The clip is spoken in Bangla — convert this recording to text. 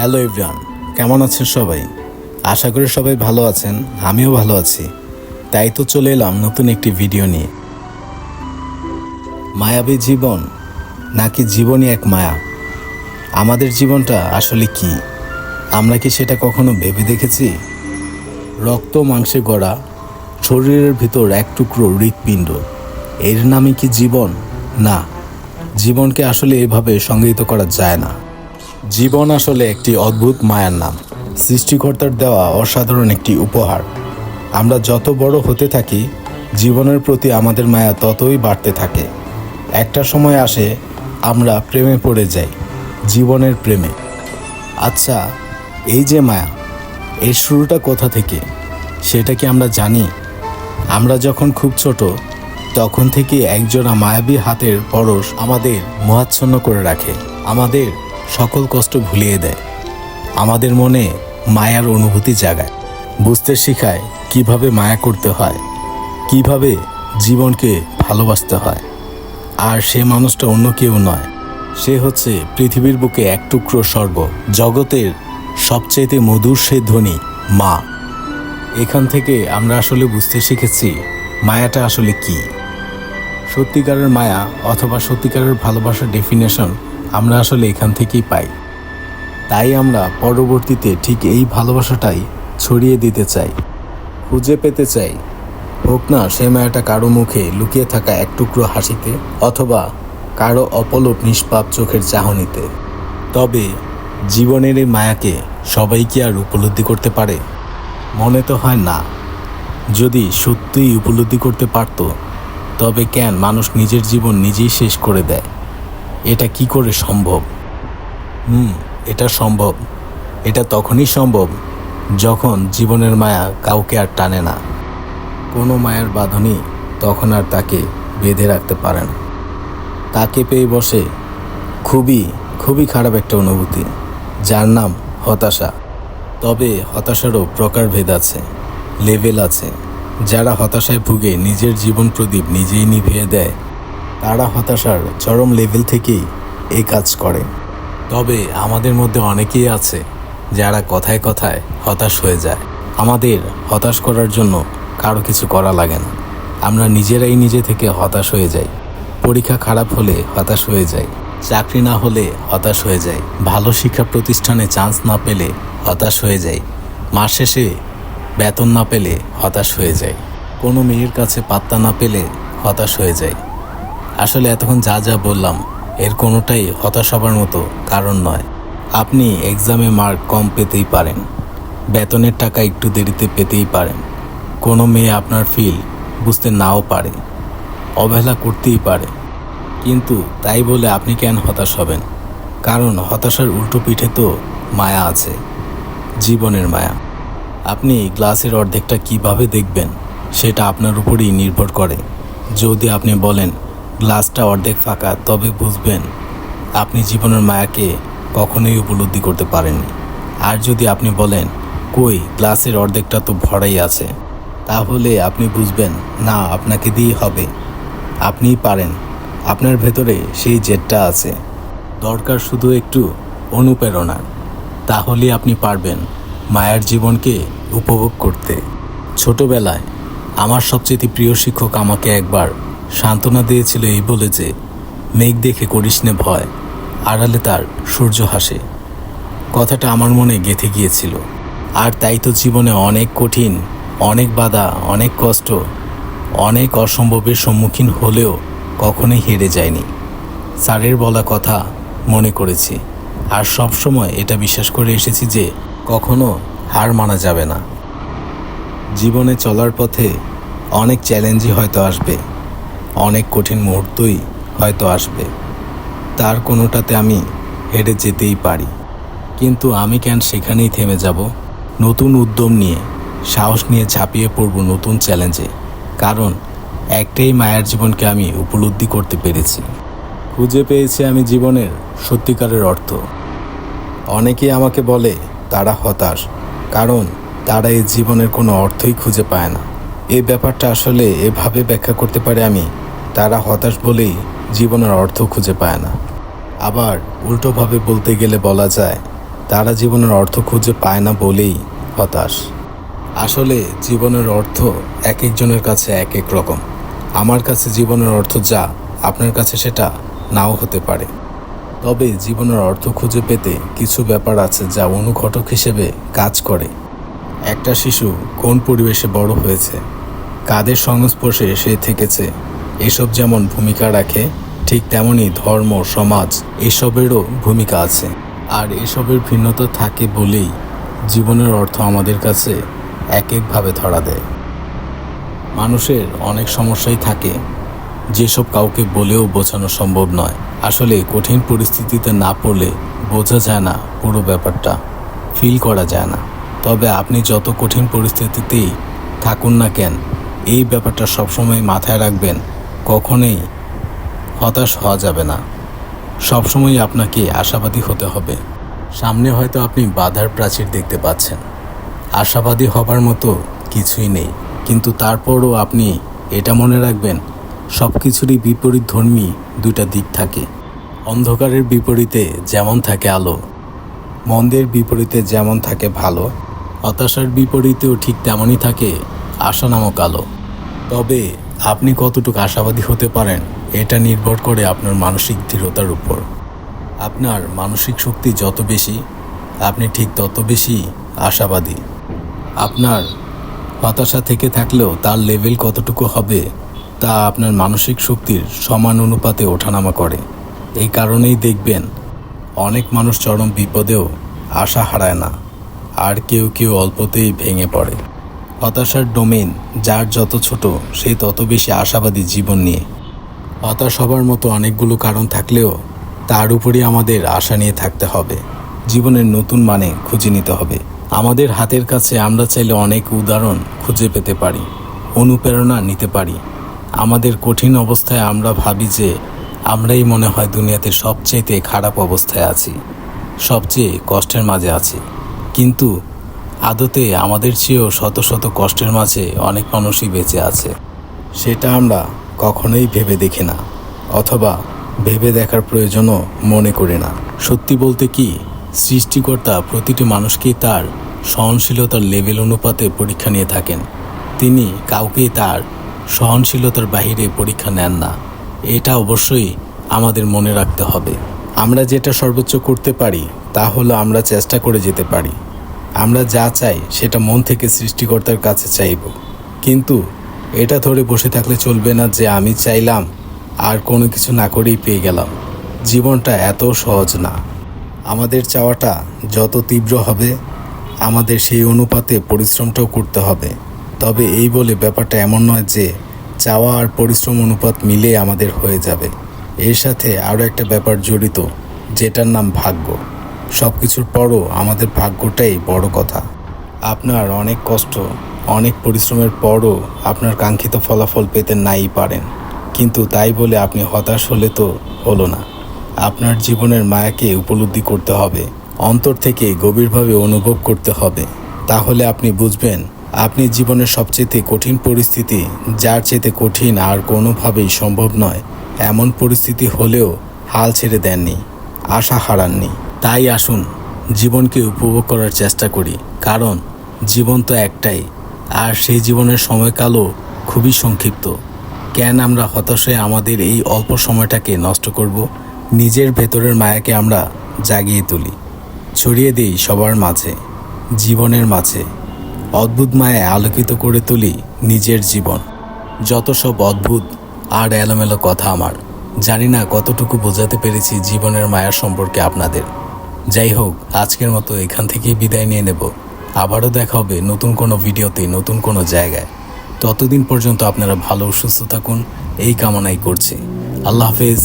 হ্যালো এভরিওয়ান কেমন আছেন সবাই? আশা করি সবাই ভালো আছেন, আমিও ভালো আছি। তাই তো চলে এলাম নতুন একটি ভিডিও নিয়ে। মায়াবী জীবন নাকি জীবনই এক মায়া? আমাদের জীবনটা আসলে কি? আমরা কি সেটা কখনো ভেবে দেখেছি? রক্ত মাংসে গড়া, শরীরের ভিতর এক টুকরো হৃৎপিণ্ড, এর নামে কি জীবন? না, জীবনকে আসলে এভাবে সংজ্ঞায়িত করা যায় না। জীবন আসলে একটি অদ্ভুত মায়ার নাম। সৃষ্টিকর্তার দেওয়া অসাধারণ একটি উপহার। আমরা যত বড় হতে থাকি, জীবনের প্রতি আমাদের মায়া ততই বাড়তে থাকে। একটা সময় আসে আমরা প্রেমে পড়ে যাই, জীবনের প্রেমে। আচ্ছা এই যে মায়া, এর শুরুটা কোথা থেকে? সেটা কি আমরা জানি? আমরা যখন খুব ছোট, তখন থেকে একজোড়া মায়াবী হাতের পরশ আমাদের মোহাচ্ছন্ন করে রাখে। আমাদের সকল কষ্ট ভুলিয়ে দেয়। আমাদের মনে মায়ার অনুভূতি জাগায়। বুঝতে শেখায় কীভাবে মায়া করতে হয়, কীভাবে জীবনকে ভালোবাসতে হয়। আর সে মানুষটা অন্য কেউ নয়, সে হচ্ছে পৃথিবীর বুকে এক টুকরো স্বর্গ, জগতের সবচেয়ে মধুর সে ধ্বনি, মা। এখান থেকে আমরা আসলে বুঝতে শিখেছি মায়াটা আসলে কি। সত্যিকারের মায়া অথবা সত্যিকারের ভালোবাসার ডেফিনেশন আমরা আসলে এখান থেকেই পাই। তাই আমরা পরবর্তীতে ঠিক এই ভালোবাসাটাই ছড়িয়ে দিতে চাই, খুঁজে পেতে চাই। হোক না সে মায়াটা কারও মুখে লুকিয়ে থাকা এক টুকরো হাসিতে অথবা কারও অপলক নিষ্পাপ চোখের চাহনিতে। তবে জীবনের এই মায়াকে সবাই কি আর উপলব্ধি করতে পারে? মনে তো হয় না। যদি সত্যিই উপলব্ধি করতে পারতো, তবে কেন মানুষ নিজের জীবন নিজেই শেষ করে দেয়? এটা কি করে সম্ভব? হুম, এটা সম্ভব। এটা তখনই সম্ভব যখন জীবনের মায়া কাউকে আর টানে না। কোনো মায়ের বাঁধনই তখন আর তাকে বেঁধে রাখতে পারে না। তাকে পেয়ে বসে খুবই খুবই খারাপ একটা অনুভূতি, যার নাম হতাশা। তবে হতাশারও প্রকারভেদ আছে, লেভেল আছে। যারা হতাশায় ভুগে নিজের জীবন প্রদীপ নিজেই নিভিয়ে দেয় তারা হতাশার চরম লেভেল থেকেই এই কাজ করে। তবে আমাদের মধ্যে অনেকেই আছে যারা কথায় কথায় হতাশ হয়ে যায়। আমাদের হতাশ করার জন্য কারও কিছু করা লাগে না। আমরা নিজেরাই নিজে থেকে হতাশ হয়ে যাই। পরীক্ষা খারাপ হলে হতাশ হয়ে যাই। চাকরি না হলে হতাশ হয়ে যায় ভালো শিক্ষা প্রতিষ্ঠানে চান্স না পেলে হতাশ হয়ে যায় মাস শেষে বেতন না পেলে হতাশ হয়ে যায় কোনো মেয়ের কাছে পাত্তা না পেলে হতাশ হয়ে যায় আসলে এতক্ষণ যা যা বললাম, এর কোনোটাই হতাশ হবার মতো কারণ নয়। আপনি এক্সামে মার্ক কম পেতেই পারেন। বেতনের টাকা একটু দেরিতে পেতেই পারেন। কোনো মেয়ে আপনার ফিল বুঝতে নাও পারে। অবহেলা করতেই পারে। কিন্তু তাই বলে আপনি কেন হতাশ হবেন? কারণ হতাশার উল্টো পিঠে তো মায়া আছে। জীবনের মায়া। আপনি গ্লাসের অর্ধেকটা কীভাবে দেখবেন, সেটা আপনার উপরেই নির্ভর করে। যদি আপনি বলেন গ্লাসটা অর্ধেক ফাঁকা, তবে বুঝবেন, আপনি জীবনের মায়াকে কখনোই উপলব্ধি করতে পারেননি। আর যদি আপনি বলেন, কই, গ্লাসের অর্ধেকটা তো ভরাই আছে, তাহলে আপনি বুঝবেন, না, আপনাকে দিয়ে হবে। আপনিই পারেন, আপনার ভেতরে সেই জেদটা আছে। দরকার শুধু একটু অনুপ্রেরণার তাহলে আপনি পারবেন মায়ের জীবনকে উপভোগ করতে। ছোটবেলায় আমার সবচেয়ে প্রিয় শিক্ষক আমাকে একবার সান্ত্বনা দিয়েছিল এই বলে যে, মেঘ দেখে করিস নে ভয়, আড়ালে তার সূর্য হাসে। কথাটা আমার মনে গেঁথে গিয়েছিল। আর তাই তো জীবনে অনেক কঠিন, অনেক বাধা, অনেক কষ্ট, অনেক অসম্ভবের সম্মুখীন হলেও কখনোই হেরে যায়নি। স্যারের বলা কথা মনে করেছি। আর সব সময় এটা বিশ্বাস করে এসেছি যে, কখনো হার মানা যাবে না। জীবনে চলার পথে অনেক চ্যালেঞ্জই হয়তো আসবে। অনেক কঠিন মুহূর্তই হয়তো আসবে। তার কোনোটাতে আমি হেরে যেতেই পারি। কিন্তু আমি কেন সেখানেই থেমে যাব? নতুন উদ্যম নিয়ে, সাহস নিয়ে ঝাঁপিয়ে পড়ব নতুন চ্যালেঞ্জে। কারণ একটাই মায়ের জীবনকে আমি উপলব্ধি করতে পেরেছি। খুঁজে পেয়েছি আমি জীবনের সত্যিকারের অর্থ। অনেকেই আমাকে বলে, তারা হতাশ। কারণ তারা এই জীবনের কোনো অর্থই খুঁজে পায় না। এই ব্যাপারটা আসলে এভাবে ব্যাখ্যা করতে পারে আমি তারা হতাশ বলেই জীবনের অর্থ খুঁজে পায় না। আবার উল্টোভাবে বলতে গেলে বলা যায়, তারা জীবনের অর্থ খুঁজে পায় না বলেই হতাশ। আসলে জীবনের অর্থ এক একজনের কাছে এক এক রকম। আমার কাছে জীবনের অর্থ যা, আপনার কাছে সেটা নাও হতে পারে। তবে জীবনের অর্থ খুঁজে পেতে কিছু ব্যাপার আছে যা অনুঘটক হিসেবে কাজ করে। একটা শিশু কোন পরিবেশে বড় হয়েছে? কাদের সংস্পর্শে সে থেকেছে? এসব যেমন ভূমিকা রাখে, ঠিক তেমনি ধর্ম, সমাজ এসবেরও ভূমিকা আছে। আর এসবের ভিন্নতা থাকে বলেই জীবনের অর্থ আমাদের কাছে এক একভাবে ধরা দেয়। মানুষের অনেক সমস্যাই থাকে। যেসব কাউকে বলেও বোঝানো সম্ভব নয়। আসলে কঠিন পরিস্থিতিতে না পড়লে বোঝা যায় না পুরো ব্যাপারটা, ফিল করা যায় না। তবে আপনি যত কঠিন পরিস্থিতিতেই থাকুন না কেন, এই ব্যাপারটা সবসময় মাথায় রাখবেন কখনোই হতাশ হওয়া যাবে না। সবসময় আপনাকে আশাবাদী হতে হবে। সামনে হয়তো আপনি বাধার প্রাচীর দেখতে পাচ্ছেন। আশাবাদী হবার মতো কিছুই নেই। কিন্তু তারপরও আপনি এটা মনে রাখবেন সব কিছুরই বিপরীত ধর্মী দুটা দিক থাকে। অন্ধকারের বিপরীতে যেমন থাকে আলো, মন্দের বিপরীতে যেমন থাকে ভালো, হতাশার বিপরীতেও ঠিক তেমনই থাকে আশা নামক আলো। তবে আপনি কতটুকু আশাবাদী হতে পারেন, এটা নির্ভর করে আপনার মানসিক দৃঢ়তার উপর। আপনার মানসিক শক্তি যত বেশি, আপনি ঠিক তত বেশি আশাবাদী। আপনার হতাশা থেকে থাকলেও তার লেভেল কতটুকু হবে, তা আপনার মানসিক শক্তির সমান অনুপাতে ওঠানামা করে। এই কারণেই দেখবেন, অনেক মানুষ চরম বিপদেও আশা হারায় না, আর কেউ কেউ অল্পতেই ভেঙে পড়ে। হতাশার ডোমেন যার যত ছোট, সে তত বেশি আশাবাদী জীবন নিয়ে। হতাশ হবার মতো অনেকগুলো কারণ থাকলেও তার উপরই আমাদের আশা নিয়ে থাকতে হবে। জীবনের নতুন মানে খুঁজে নিতে হবে। আমাদের হাতের কাছে আমরা চাইলে অনেক উদাহরণ খুঁজে পেতে পারি, অনুপ্রেরণা নিতে পারি। আমাদের কঠিন অবস্থায় আমরা ভাবি যে আমরাই মনে হয় দুনিয়াতে সবচেয়েতে খারাপ অবস্থায় আছি, সবচেয়ে কষ্টের মাঝে আছি। কিন্তু আদতে আমাদের চেয়েও শত শত কষ্টের মাঝে অনেক মানুষই বেঁচে আছে। সেটা আমরা কখনোই ভেবে দেখি না, অথবা ভেবে দেখার প্রয়োজনও মনে করি না। সত্যি বলতে কি, সৃষ্টিকর্তা প্রতিটি মানুষকেই তার সহনশীলতার লেভেল অনুপাতে পরীক্ষা নিয়ে থাকেন। তিনি কাউকেই তার সহনশীলতার বাহিরে পরীক্ষা নেন না। এটা অবশ্যই আমাদের মনে রাখতে হবে। আমরা যেটা সর্বোচ্চ করতে পারি, তা হলো আমরা চেষ্টা করে যেতে পারি। আমরা যা চাই সেটা মন থেকে সৃষ্টিকর্তার কাছে চাইব। কিন্তু এটা ধরে বসে থাকলে চলবে না যে আমি চাইলাম আর কোনো কিছু না করেই পেয়ে গেলাম। জীবনটা এত সহজ না। আমাদের চাওয়াটা যত তীব্র হবে, আমাদের সেই অনুপাতে পরিশ্রমটাও করতে হবে। তবে এই বলে ব্যাপারটা এমন নয় যে চাওয়া আর পরিশ্রম অনুপাত মিলে আমাদের হয়ে যাবে। এর সাথে আরও একটা ব্যাপার জড়িত, যেটার নাম ভাগ্য। সব কিছুর পরও আমাদের ভাগ্যটাই বড় কথা। আপনার অনেক কষ্ট, অনেক পরিশ্রমের পরও আপনার কাঙ্ক্ষিত ফলাফল পেতে নাই পারেন। কিন্তু তাই বলে আপনি হতাশ হলে তো হলো না। আপনার জীবনের মায়াকে উপলব্ধি করতে হবে, অন্তর থেকে গভীরভাবে অনুভব করতে হবে। তাহলে আপনি বুঝবেন, আপনি জীবনের সবচেয়ে কঠিন পরিস্থিতি, যার চেয়ে কঠিন আর কোনোভাবেই সম্ভব নয়, এমন পরিস্থিতি হলেও হাল ছেড়ে দেননি, আশা হারাননি। তাই আসুন, জীবনকে উপভোগ করার চেষ্টা করি, কারণ জীবন তো একটাই, আর সেই জীবনের সময়কালও খুবই সংক্ষিপ্ত। কেন আমরা হতাশ হয়ে আমাদের এই অল্প সময়টাকে নষ্ট করব? নিজের ভেতরের মায়াকে আমরা জাগিয়ে তুলি। ছড়িয়ে দিই সবার মাঝে, জীবনের মাঝে। অদ্ভুত মায়া আলোকিত করে তুলি নিজের জীবন। যত সব অদ্ভুত আর এলোমেলো কথা আমার, জানি না কতটুকু বোঝাতে পেরেছি জীবনের মায়া সম্পর্কে আপনাদের। যাই হোক, আজকের মতো এখান থেকেই বিদায় নিয়ে নেব। আবারও দেখা হবে নতুন কোনো ভিডিওতে, নতুন কোনো জায়গায়। ততদিন পর্যন্ত আপনারা ভালো সুস্থ থাকুন, এই কামনাই করছি। আল্লাহ হাফেজ।